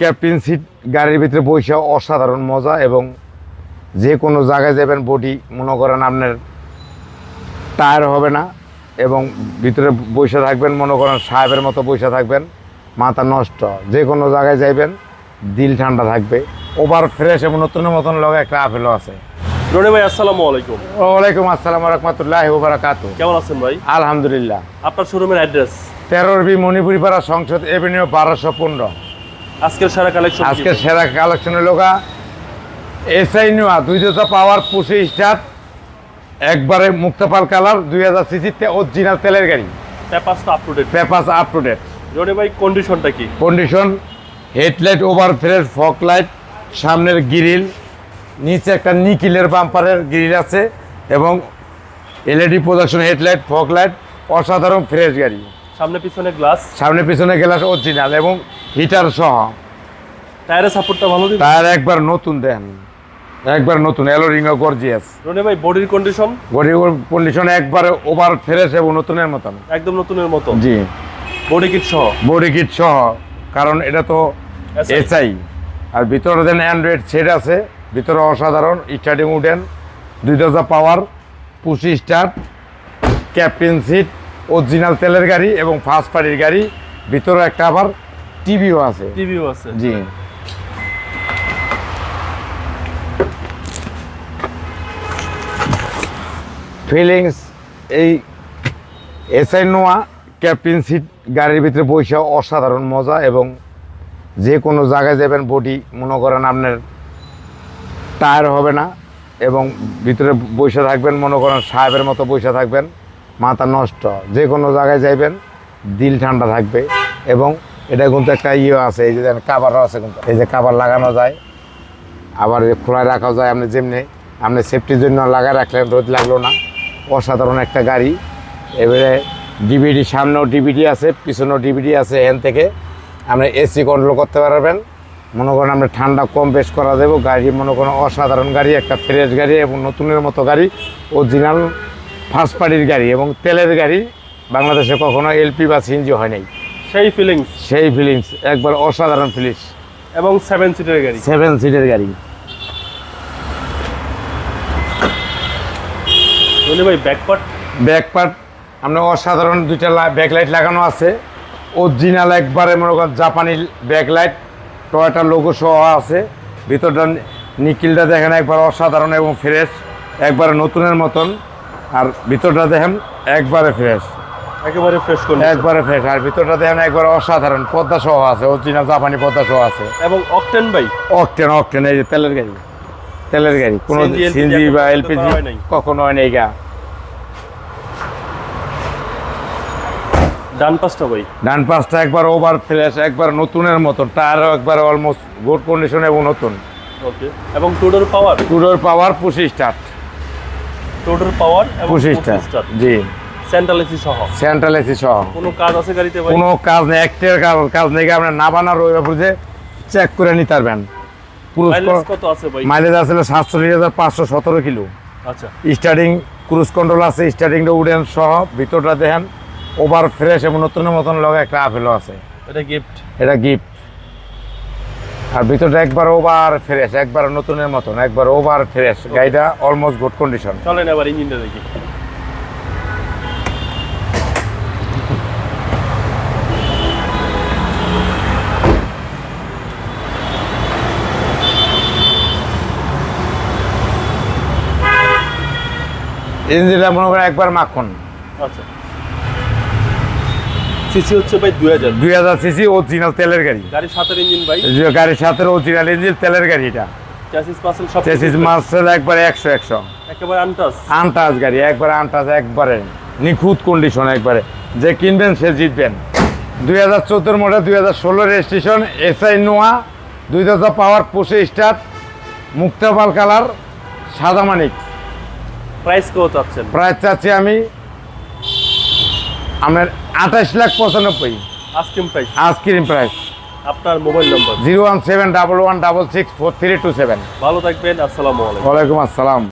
Captain seat গাড়ির ভিতরে বসে অসাধারণ মজা এবং যে কোনো জায়গায় যাবেন বডি মনে করেন আপনার টায়ার হবে না এবং ভিতরে বসে থাকবেন মনে করেন সাহেবের মতো বসে থাকবেন মাথা নষ্ট। যে কোনো জায়গায় যাইবেন দিল ঠান্ডা থাকবে। ওভার ফ্রেশ এবং নতুনের মতন লগে একটা আপেলও আছে। রনি ভাই আসসালামু আলাইকুম। ওয়ালাইকুম আসসালাম রহমতুল্লাহ ওবরাকাতু কেমন আছেন ভাই? আলহামদুলিল্লাহ। আপনার শোরুমের অ্যাড্রেস তেরোর বি মণিপুরি পাড়া সংসদ এভিনিউ বারোশো পনেরো। আজকের সারা কালেকশন আজকে সেরা কালেকশনের লোকা এসআই নেওয়া দুই দুশো পাওয়ার পুষে স্টার্ট একবারে মুক্তপাল কালার দুই হাজার সিসিতে অরিজিনাল তেলের গাড়ি। পেপারস তো up to date papers up to date Roni ভাই কন্ডিশনটা কি? Condition headlight over fresh fog light সামনের গ্রিল নিচে একটা নিকিলের বাম্পারের গ্রিল আছে এবং LED production headlight fog light অসাধারণ ফ্রেশ গাড়ি। সামনে পিছনে গ্লাস সামনে পিছনে গ্লাস অরিজিনাল এবং হিটার সহ। টায়ারের সাপোর্টটা ভালো দিবে? টায়ার একবার নতুন দেন। একবার নতুন এলোরিং গর্জিয়াস রনি ভাই বডির কন্ডিশন গড়ি কন্ডিশন একবার ওভার ফ্রেশ এবং নতুনের মতন। একদম নতুনের মতো? জি। বডি কিট সহ? বডি কিট সহ কারণ এটা তো এসআই আর ভিতরে দেন অ্যান্ড্রয়েড সেট আছে ভিতরে অসাধারণ স্টার্টিং উডেন দুই দশা পাওয়ার পুশি স্টার্ট ক্যাপ্টেন সিট অরিজিনাল তেলের গাড়ি এবং ফার্স্ট পার্টির গাড়ি ভিতরে একটা আবার টিভিও আছে। টিভিও আছে। জি। ফিলিংস এই এসআই নোয়া ক্যাপ্টেন সিট গাড়ির ভিতরে বসে অসাধারণ মজা এবং যে কোনো জায়গায় যাবেন বডি মনে করেন আপনার টায়ার হবে না এবং ভিতরে বসে থাকবেন মনে করেন সাহেবের মতো বসে থাকবেন। মাথা নষ্ট, যে কোনো জায়গায় যাইবেন, দিল ঠান্ডা থাকবে এবং এটা কিন্তু একটা ইয়ে আছে, এই যে কাভারও আছে কিন্তু। এই যে কাভার লাগানো যায়, আবার খোলায় রাখা যায়, আপনি যেমনি, আপনি সেফটির জন্য লাগায় রাখলেন, রোদ লাগল না। অসাধারণ একটা গাড়ি। এবারে ডিভিডি সামনেও ডিভিডি আছে, পিছনেও ডিভিডি আছে, এখান থেকে আপনি এসি কন্ট্রোল করতে পারবেন। মনে করেন আমরা ঠান্ডা কম বেশ করা দেবো গাড়ি মনে করেন অসাধারণ গাড়ি, একটা ফ্রেশ গাড়ি এবং নতুনের মতো গাড়ি অরিজিনাল ফার্স্ট পার্টির গাড়ি এবং তেলের গাড়ি বাংলাদেশে কখনো এলপি বা সিএনজি হয় নাই। সেই ফিলিংস সেই ফিলিংস একবার অসাধারণ ফিলিংস এবং সেভেন সিটের গাড়ি? সেভেন সিটের গাড়ি। ভাই ব্যাকপার্ট ব্যাক পার্ট আপনার অসাধারণ দুইটা ব্যাকলাইট লাগানো আছে। অরিজিনাল একবারে মনে করেন জাপানি ব্যাকলাইট টয়টা লোগো সহ আছে। ভিতরটা নিকিলটা দেখেন একবার অসাধারণ এবং ফ্রেশ একবারে নতুনের মতন। আর ভিতরটা দেখেন একবারে ফ্রেশ একেবারে ফ্রেশ কন্ডিশন একবারে ফ্রেশ আর ভিতরটা দেখেন একবারে অসাধারণ পদ্মা সহ আছে অরিজিনাল জাপানি পদ্মা সহ আছে। এবং অকটেন ভাই? অকটেন অকটেন এই যে তেলের গাড়ি। তেলের গাড়ি কোনো সিএনজি বা এলপিজি। কখনো হয় নাই গা। ডান পাশটা ভাই? ডান পাশটা একবার ওভার ফ্রেশ একবার নতুনের মতো টায়ারও একবার অলমোস্ট গুড কন্ডিশন এবং নতুন। ওকে এবং two door power two door power push start two door power এবং স্টার জি। সেন্ট্রাল এসি সহ। সেন্ট্রাল এসি সহ। কোনো কাজ আছে গাড়িতে ভাই? কোনো কাজ নেই একটার কাজ নেই আপনার না বুঝে চেক করে নিতে পারবেন। মাইলেজ কত আছে ভাই? মাইলেজ আসলে সাতচল্লিশ হাজার পাঁচশো সতেরো কিলো। আচ্ছা। স্টার্টিং ক্রুজ কন্ট্রোল আছে স্টার্টিংটা উডেন সহ ভিতরটা দেখেন ওভার ফ্রেশ এবং নতুনের মতন লগে একটা আপেলও আছে। এটা গিফট এটা গিফট আর ভিতরটা একবার ওভার ফ্রেশ একবার নতুনের মতন একবার ওভার ফ্রেশ গাড়িটা অলমোস্ট গুড কন্ডিশন চলেন এবার ইঞ্জিনটা দেখি। ইঞ্জিনটা মনে করেন একবার মাখন। আচ্ছা। সিসি হচ্ছে ভাই দুই হাজার। দুই হাজার সিসি অরিজিনাল তেলের গাড়ি। গাড়ির সাতের ইঞ্জিন ভাই। গাড়ির সাথে অরিজিনাল ইঞ্জিন তেলের গাড়ি এটা। চ্যাসিস পার্সেল সব চেসিস মাসেল একবারে একশো একশো। একেবারে আনটাস আনটাচ গাড়ি একবারে আনটাচ একবারে নিখুঁত কন্ডিশন একবারে। যে কিনবেন সে জিতবেন। দুই হাজার চোদ্দোর মডেল দুই হাজার ষোলো রেজিস্ট্রেশন এসআই নোয়া দুই হাজার পাওয়ার পুষে স্টার্ট মুক্তাপাল কালার সাদা মানিক। প্রাইস কত চাচ্ছেন? প্রায় চাচ্ছি আমি আমার আঠাশ লাখ পঁচানব্বই। আস্কিম প্রাইস আইসক্রিম প্রাইস আপনার মোবাইল নম্বর। Zero one seven double one double six four three two seven. ভালো থাকবেন আসসালামু আলাইকুম। ওয়ালাইকুম আসসালাম।